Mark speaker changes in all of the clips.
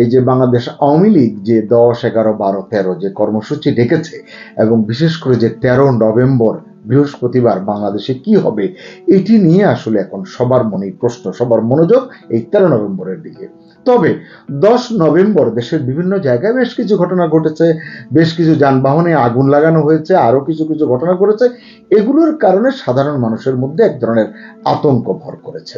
Speaker 1: এই যে বাংলাদেশ আওয়ামী লীগ যে দশ এগারো বারো তেরো যে কর্মসূচি ডেকেছে এবং বিশেষ করে যে তেরো নভেম্বর বৃহস্পতিবার বাংলাদেশে কি হবে এটি নিয়ে আসলে এখন সবার মনে প্রশ্ন সবার মনোযোগ এই তেরো নভেম্বরের দিকে তবে দশ নভেম্বর দেশের বিভিন্ন জায়গায় বেশ কিছু ঘটনা ঘটেছে বেশ কিছু যানবাহনে আগুন লাগানো হয়েছে আরও কিছু কিছু ঘটনা ঘটেছে এগুলোর কারণে সাধারণ মানুষের মধ্যে এক ধরনের আতঙ্ক ভর করেছে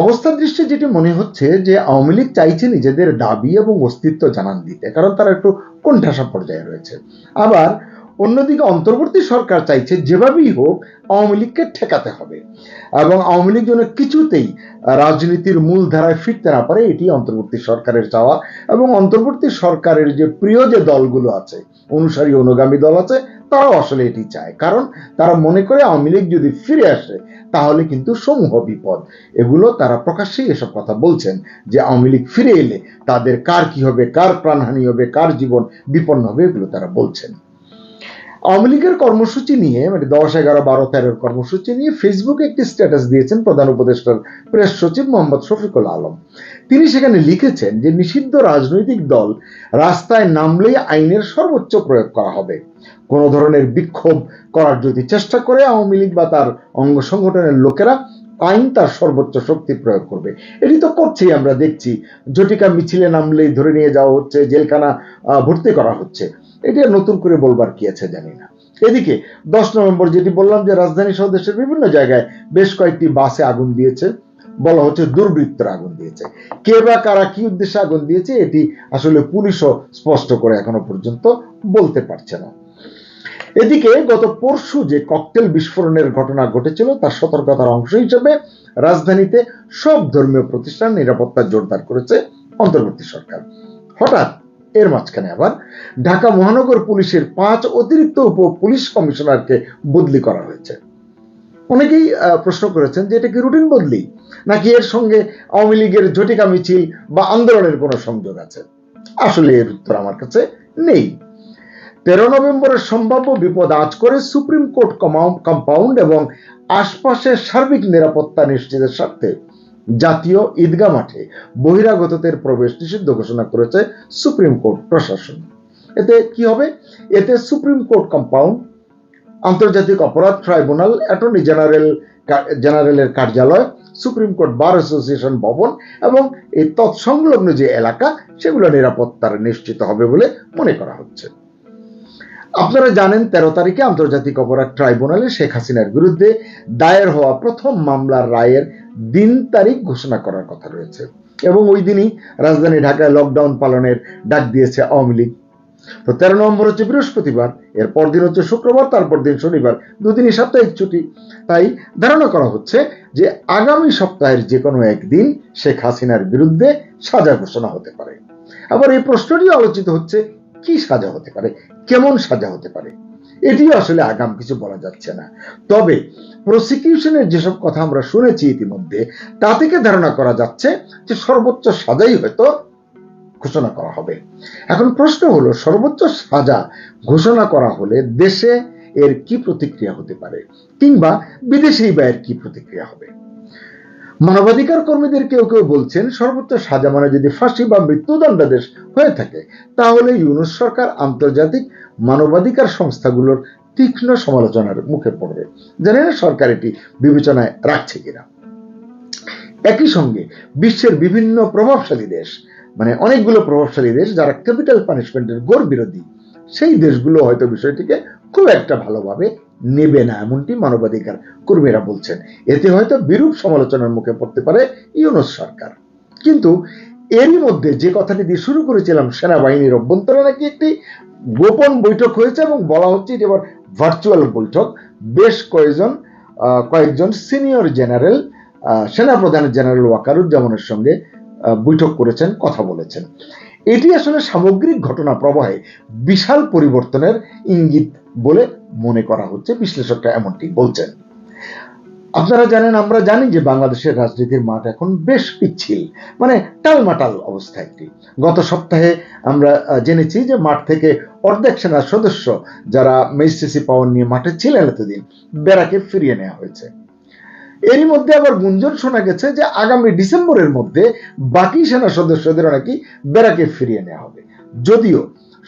Speaker 1: অবস্থার দৃষ্টি যেটি মনে হচ্ছে যে আওয়ামী লীগ চাইছে নিজেদের দাবি এবং অস্তিত্ব জানান দিতে কারণ তারা একটু কোণঠাসা পর্যায়ে রয়েছে আবার অন্যদিকে অন্তর্বর্তী সরকার চাইছে যেভাবেই হোক আওয়ামী লীগকে ঠেকাতে হবে এবং আওয়ামী লীগ যেন কিছুতেই রাজনীতির মূল ধারায় ফিরতে না পারে এটি অন্তর্বর্তী সরকারের চাওয়া এবং অন্তর্বর্তী সরকারের যে প্রিয় যে দলগুলো আছে অনুসারী অনুগামী দল আছে তারাও আসলে এটি চায় কারণ তারা মনে করে আওয়ামী লীগ যদি ফিরে আসে তাহলে কিন্তু সমূহ বিপদ এগুলো তারা প্রকাশ্যেই এসব কথা বলছেন যে আওয়ামী লীগ ফিরে এলে তাদের কার কি হবে কার প্রাণহানি হবে কার জীবন বিপন্ন হবে এগুলো তারা বলছেন আওয়ামী লীগের কর্মসূচি নিয়ে মানে দশ এগারো বারো তেরোর কর্মসূচি নিয়ে ফেসবুকে একটি স্ট্যাটাস দিয়েছেন প্রধান উপদেষ্টার প্রেস সচিব মোহাম্মদ শফিকুল আলম তিনি সেখানে লিখেছেন যে নিষিদ্ধ রাজনৈতিক দল রাস্তায় নামলেই আইনের সর্বোচ্চ প্রয়োগ করা হবে কোনো ধরনের বিক্ষোভ করার যদি চেষ্টা করে আওয়ামী লীগ বা তার অঙ্গ সংগঠনের লোকেরা আইন তার সর্বোচ্চ শক্তি প্রয়োগ করবে এটি তো করছেই আমরা দেখছি ঝটিকা মিছিলে নামলেই ধরে নিয়ে যাওয়া হচ্ছে জেলখানা ভর্তি করা হচ্ছে এটি নতুন করে বলবার কি আছে জানি না এদিকে দশ নভেম্বর যেটি বললাম যে রাজধানী সহ দেশের বিভিন্ন জায়গায় বেশ কয়েকটি বাসে আগুন দিয়েছে বলা হচ্ছে দুর্বৃত্তর আগুন দিয়েছে কে বা কারা কি উদ্দেশ্যে আগুন দিয়েছে এটি আসলে পুলিশও স্পষ্ট করে এখনো পর্যন্ত বলতে পারছে না এদিকে গত পরশু যে ককটেল বিস্ফোরণের ঘটনা ঘটেছিল তার সতর্কতার অংশ হিসেবে রাজধানীতে সব ধর্মীয় প্রতিষ্ঠান নিরাপত্তা জোরদার করেছে অন্তর্বর্তী সরকার হঠাৎ এর মাঝখানে আবার ঢাকা মহানগর পুলিশের পাঁচ অতিরিক্ত উপ পুলিশ কমিশনারকে বদলি করা হয়েছে অনেকেই প্রশ্ন করেছেন যে এটা কি রুটিন বদলি নাকি এর সঙ্গে আওয়ামী লীগের ঝটিকা মিছিল বা আন্দোলনের কোনো সংযোগ আছে আসলে এর উত্তর আমার কাছে নেই তেরো নভেম্বরের সম্ভাব্য বিপদ আজ করে সুপ্রিম কোর্ট কম্পাউন্ড এবং আশপাশের সার্বিক নিরাপত্তা নিশ্চিতের স্বার্থে জাতীয় ঈদগাহ মাঠে বহিরাগতদের প্রবেশ নিষিদ্ধ ঘোষণা করেছে সুপ্রিম কোর্ট প্রশাসন এতে কি হবে এতে সুপ্রিম কোর্ট কম্পাউন্ড আন্তর্জাতিক অপরাধ ট্রাইব্যুনাল অ্যাটর্নি জেনারেল জেনারেলের কার্যালয় সুপ্রিম কোর্ট বার অ্যাসোসিয়েশন ভবন এবং এই তৎসংলগ্ন যে এলাকা সেগুলো নিরাপত্তার নিশ্চিত হবে বলে মনে করা হচ্ছে আপনারা জানেন তেরো তারিখে আন্তর্জাতিক অপরাধ ট্রাইব্যুনালে শেখ হাসিনার বিরুদ্ধে দায়ের হওয়া প্রথম মামলার রায়ের দিন তারিখ ঘোষণা করার কথা রয়েছে এবং ওই দিনই রাজধানী ঢাকায় লকডাউন পালনের ডাক দিয়েছে আওয়ামী লীগ তো তেরো নভেম্বর হচ্ছে বৃহস্পতিবার এর পরদিন হচ্ছে শুক্রবার তারপর দিন শনিবার দুদিনই সাপ্তাহিক ছুটি তাই ধারণা করা হচ্ছে যে আগামী সপ্তাহের যে কোনো একদিন শেখ হাসিনার বিরুদ্ধে সাজা ঘোষণা হতে পারে আবার এই প্রশ্নটি আলোচিত হচ্ছে কি সাজা হতে পারে কেমন সাজা হতে পারে এটি আসলে আগাম কিছু বলা যাচ্ছে না তবে প্রসিকিউশনের যেসব কথা আমরা শুনেছি ইতিমধ্যে তা থেকে ধারণা করা যাচ্ছে যে সর্বোচ্চ সাজাই হয়তো ঘোষণা করা হবে এখন প্রশ্ন হলো সর্বোচ্চ সাজা ঘোষণা করা হলে দেশে এর কি প্রতিক্রিয়া হতে পারে কিংবা বিদেশেই বা এর কি প্রতিক্রিয়া হবে মানবাধিকার কর্মীদের কেউ কেউ বলছেন সর্বোচ্চ সাজা মানে যদি ফাঁসি বা মৃত্যুদণ্ডাদেশ হয়ে থাকে তাহলে ইউনুস সরকার আন্তর্জাতিক মানবাধিকার সংস্থাগুলোর তীক্ষ্ণ সমালোচনার মুখে পড়বে জানি না সরকার এটি বিবেচনায় রাখছে কিনা একই সঙ্গে বিশ্বের বিভিন্ন প্রভাবশালী দেশ মানে অনেকগুলো প্রভাবশালী দেশ যারা ক্যাপিটাল পানিশমেন্টের গোর বিরোধী সেই দেশগুলো হয়তো বিষয়টিকে খুব একটা ভালোভাবে নেবে না এমনটি মানবাধিকার কর্মীরা বলছেন এতে হয়তো বিরূপ সমালোচনার মুখে পড়তে পারে ইউনুস সরকার কিন্তু এরই মধ্যে যে কথাটি দিয়ে শুরু করেছিলাম সেনাবাহিনীর অভ্যন্তরে নাকি একটি গোপন বৈঠক হয়েছে এবং বলা হচ্ছে এটি এবার ভার্চুয়াল বৈঠক বেশ কয়েকজন কয়েকজন সিনিয়র জেনারেল সেনাপ্রধান জেনারেল ওয়াকারুজ্জামানের সঙ্গে বৈঠক করেছেন কথা বলেছেন এটি আসলে সামগ্রিক ঘটনা প্রবাহে বিশাল পরিবর্তনের ইঙ্গিত বলে মনে করা হচ্ছে বিশ্লেষকরা এমনটি বলছেন আপনারা জানেন আমরা জানি যে বাংলাদেশের রাজনীতির মাঠ এখন বেশ পিচ্ছিল মানে টালমাটাল অবস্থা একটি গত সপ্তাহে আমরা জেনেছি যে মাঠ থেকে অর্ধেক সেনা সদস্য যারা মেজিস্ট্রেসি পাওয়ার নিয়ে মাঠে ছিলেন এতদিন বেড়াকে ফিরিয়ে নেওয়া হয়েছে এরই মধ্যে আবার গুঞ্জন শোনা গেছে যে আগামী ডিসেম্বরের মধ্যে বাকি সেনা সদস্যদের নাকি বেড়াকে ফিরিয়ে নেওয়া হবে যদিও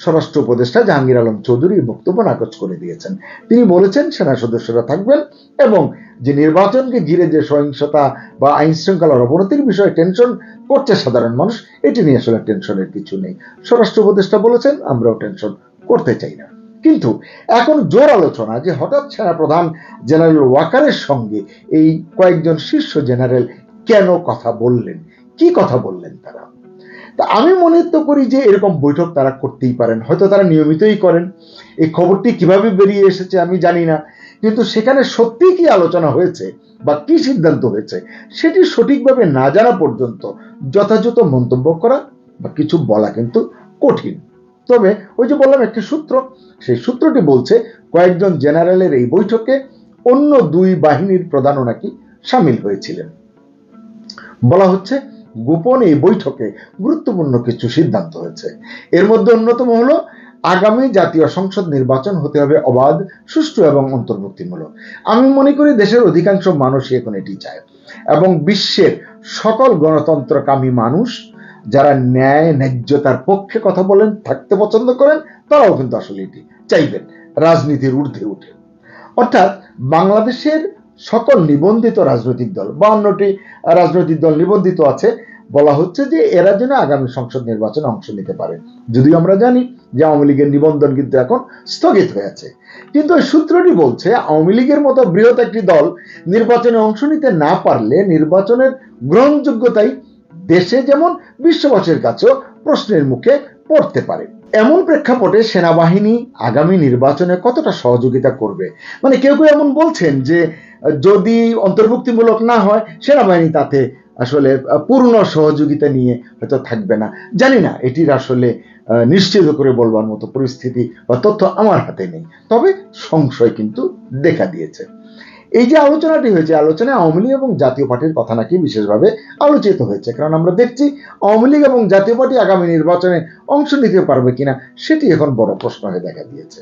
Speaker 1: স্বরাষ্ট্র উপদেষ্টা জাহাঙ্গীর আলম চৌধুরী বক্তব্য নাকচ করে দিয়েছেন তিনি বলেছেন সেনা সদস্যরা থাকবেন এবং যে নির্বাচনকে ঘিরে যে সহিংসতা বা আইন শৃঙ্খলার অবনতির বিষয়ে টেনশন করছে সাধারণ মানুষ এটি নিয়ে আসলে টেনশনের কিছু নেই স্বরাষ্ট্র উপদেষ্টা বলেছেন আমরাও টেনশন করতে চাই না কিন্তু এখন জোর আলোচনা যে হঠাৎ সেনা প্রধান জেনারেল ওয়াকারের সঙ্গে এই কয়েকজন শীর্ষ জেনারেল কেন কথা বললেন কি কথা বললেন তারা তা আমি মনে তো করি যে এরকম বৈঠক তারা করতেই পারেন হয়তো তারা নিয়মিতই করেন এই খবরটি কিভাবে বেরিয়ে এসেছে আমি জানি না কিন্তু সেখানে সত্যি কি আলোচনা হয়েছে বা কি সিদ্ধান্ত হয়েছে সেটি সঠিকভাবে না জানা পর্যন্ত যথাযথ মন্তব্য করা বা কিছু বলা কিন্তু কঠিন তবে ওই যে বললাম একটি সূত্র সেই সূত্রটি বলছে কয়েকজন জেনারেলের এই বৈঠকে অন্য দুই বাহিনীর প্রধানও নাকি সামিল হয়েছিলেন বলা হচ্ছে গোপনে বৈঠকে গুরুত্বপূর্ণ কিছু সিদ্ধান্ত হয়েছে এর মধ্যে অন্যতম হলো আগামী জাতীয় সংসদ নির্বাচন হতে হবে অবাধ সুষ্ঠু এবং অন্তর্ভুক্তিমূলক আমি মনে করি দেশের অধিকাংশ মানুষই এখন এটি চায় এবং বিশ্বের সকল গণতন্ত্রকামী মানুষ যারা ন্যায় ন্যায্যতার পক্ষে কথা বলেন থাকতে পছন্দ করেন তারাও কিন্তু আসলে এটি চাইবেন রাজনীতির ঊর্ধ্বে উঠে অর্থাৎ বাংলাদেশের সকল নিবন্ধিত রাজনৈতিক দল বাহান্নটি রাজনৈতিক দল নিবন্ধিত আছে বলা হচ্ছে যে এরা যেন আগামী সংসদ নির্বাচনে অংশ নিতে পারে যদিও আমরা জানি যে আওয়ামী লীগের নিবন্ধন কিন্তু এখন স্থগিত হয়ে আছে কিন্তু ওই সূত্রটি বলছে আওয়ামী লীগের মতো বৃহৎ একটি দল নির্বাচনে অংশ নিতে না পারলে নির্বাচনের গ্রহণযোগ্যতাই দেশে যেমন বিশ্ববাসীর কাছেও প্রশ্নের মুখে পড়তে পারে এমন প্রেক্ষাপটে সেনাবাহিনী আগামী নির্বাচনে কতটা সহযোগিতা করবে মানে কেউ কেউ এমন বলছেন যে যদি অন্তর্ভুক্তিমূলক না হয় সেনাবাহিনী তাতে আসলে পূর্ণ সহযোগিতা নিয়ে হয়তো থাকবে না জানি না এটির আসলে নিশ্চিত করে বলবার মতো পরিস্থিতি বা তথ্য আমার হাতে নেই তবে সংশয় কিন্তু দেখা দিয়েছে এই যে আলোচনাটি হয়েছে আলোচনায় আওয়ামী লীগ এবং জাতীয় পার্টির কথা নাকি বিশেষভাবে আলোচিত হয়েছে কারণ আমরা দেখছি আওয়ামী লীগ এবং জাতীয় পার্টি আগামী নির্বাচনে অংশ নিতে পারবে কিনা সেটি এখন বড় প্রশ্ন হয়ে দেখা দিয়েছে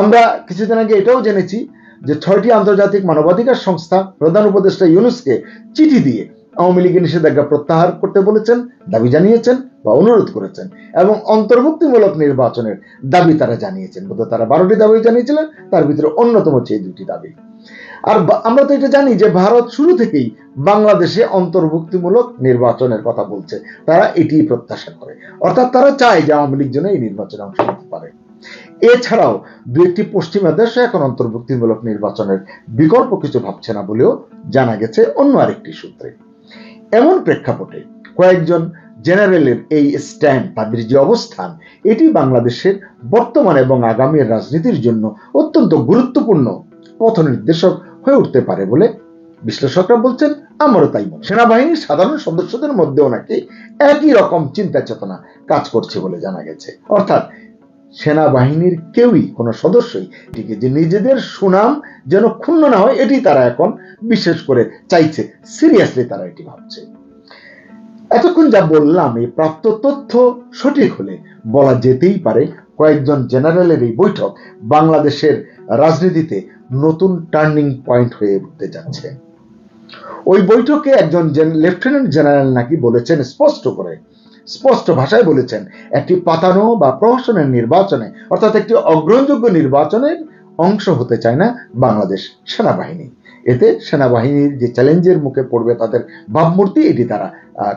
Speaker 1: আমরা কিছুদিন আগে এটাও জেনেছি যে ছয়টি আন্তর্জাতিক মানবাধিকার সংস্থা প্রধান উপদেষ্টা ইউনুসকে চিঠি দিয়ে আওয়ামী লীগের নিষেধাজ্ঞা প্রত্যাহার করতে বলেছেন দাবি জানিয়েছেন বা অনুরোধ করেছেন এবং অন্তর্ভুক্তিমূলক নির্বাচনের দাবি তারা জানিয়েছেন বোধহয় তারা বারোটি দাবি জানিয়েছিলেন তার ভিতরে অন্যতম হচ্ছে এই দুটি দাবি আর আমরা তো এটা জানি যে ভারত শুরু থেকেই বাংলাদেশে অন্তর্ভুক্তিমূলক নির্বাচনের কথা বলছে তারা এটি প্রত্যাশা করে অর্থাৎ তারা চায় যে আওয়ামী লীগ যেন এই নির্বাচনে অংশ নিতে পারে এছাড়াও দু একটি পশ্চিমা দেশে এখন অন্তর্ভুক্তিমূলক নির্বাচনের বিকল্প কিছু ভাবছে না বলেও জানা গেছে অন্য আরেকটি সূত্রে এমন প্রেক্ষাপটে কয়েকজন জেনারেলের এই স্ট্যান্ড তাদের যে অবস্থান এটি বাংলাদেশের বর্তমান এবং আগামী রাজনীতির জন্য অত্যন্ত গুরুত্বপূর্ণ পথ নির্দেশক হয়ে উঠতে পারে বলে বিশ্লেষকরা বলছেন আমারও তাই মনে সেনাবাহিনীর সাধারণ সদস্যদের মধ্যেও নাকি একই রকম চিন্তা চেতনা কাজ করছে বলে জানা গেছে অর্থাৎ সেনাবাহিনীর কেউই কোনো সদস্যই এটিকে যে নিজেদের সুনাম যেন ক্ষুণ্ণ না হয় এটি তারা এখন বিশেষ করে চাইছে সিরিয়াসলি তারা এটি ভাবছে এতক্ষণ যা বললাম এই প্রাপ্ত তথ্য সঠিক হলে বলা যেতেই পারে কয়েকজন জেনারেলের এই বৈঠক বাংলাদেশের রাজনীতিতে নতুন টার্নিং পয়েন্ট হয়ে উঠতে যাচ্ছে ওই বৈঠকে একজন লেফটেন্যান্ট জেনারেল নাকি বলেছেন স্পষ্ট করে স্পষ্ট ভাষায় বলেছেন একটি পাতানো বা প্রহসনের নির্বাচনে অর্থাৎ একটি অগ্রহণযোগ্য নির্বাচনের অংশ হতে চায় না বাংলাদেশ সেনাবাহিনী এতে সেনাবাহিনীর যে চ্যালেঞ্জের মুখে পড়বে তাদের ভাবমূর্তি এটি তারা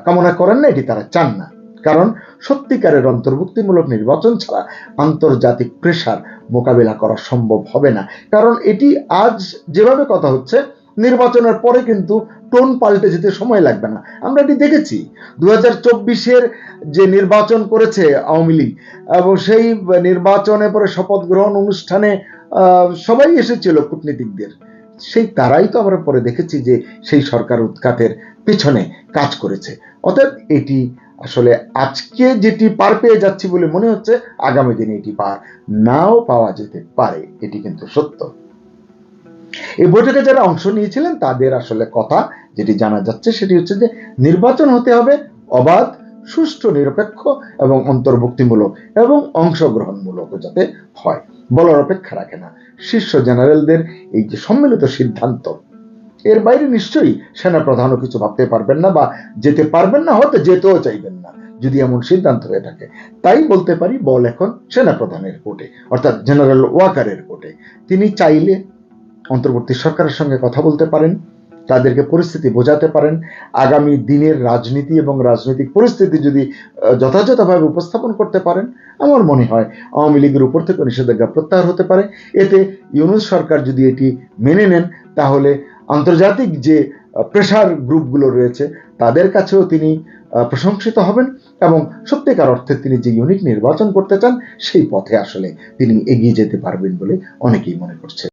Speaker 1: কামনা করেন না এটি তারা চান না কারণ সত্যিকারের অন্তর্ভুক্তিমূলক নির্বাচন ছাড়া আন্তর্জাতিক প্রেশার মোকাবিলা করা সম্ভব হবে না কারণ এটি আজ যেভাবে কথা হচ্ছে নির্বাচনের পরে কিন্তু টোন পাল্টে যেতে সময় লাগবে না আমরা এটি দেখেছি দু হাজার যে নির্বাচন করেছে আওয়ামী লীগ এবং সেই নির্বাচনের পরে শপথ গ্রহণ অনুষ্ঠানে সবাই এসেছিল কূটনীতিকদের সেই তারাই তো আমরা পরে দেখেছি যে সেই সরকার উৎখাতের পেছনে কাজ করেছে অর্থাৎ এটি আসলে আজকে যেটি পার পেয়ে যাচ্ছি বলে মনে হচ্ছে আগামী দিনে এটি পার নাও পাওয়া যেতে পারে এটি কিন্তু সত্য এই বৈঠকে যারা অংশ নিয়েছিলেন তাদের আসলে কথা যেটি জানা যাচ্ছে সেটি হচ্ছে যে নির্বাচন হতে হবে অবাধ সুষ্ঠু নিরপেক্ষ এবং অন্তর্ভুক্তিমূলক এবং অংশগ্রহণমূলক যাতে হয় বলার অপেক্ষা রাখে না শীর্ষ জেনারেলদের এই যে সম্মিলিত সিদ্ধান্ত এর বাইরে নিশ্চয়ই সেনাপ্রধানও কিছু ভাবতে পারবেন না বা যেতে পারবেন না হয়তো যেতেও চাইবেন না যদি এমন সিদ্ধান্ত হয়ে থাকে তাই বলতে পারি বল এখন সেনাপ্রধানের কোর্টে অর্থাৎ জেনারেল ওয়াকারের কোর্টে তিনি চাইলে অন্তর্বর্তী সরকারের সঙ্গে কথা বলতে পারেন তাদেরকে পরিস্থিতি বোঝাতে পারেন আগামী দিনের রাজনীতি এবং রাজনৈতিক পরিস্থিতি যদি যথাযথভাবে উপস্থাপন করতে পারেন আমার মনে হয় আওয়ামী লীগের উপর থেকে নিষেধাজ্ঞা প্রত্যাহার হতে পারে এতে ইউনুস সরকার যদি এটি মেনে নেন তাহলে আন্তর্জাতিক যে প্রেশার গ্রুপগুলো রয়েছে তাদের কাছেও তিনি প্রশংসিত হবেন এবং সত্যিকার অর্থে তিনি যে ইউনিট নির্বাচন করতে চান সেই পথে আসলে তিনি এগিয়ে যেতে পারবেন বলে অনেকেই মনে করছে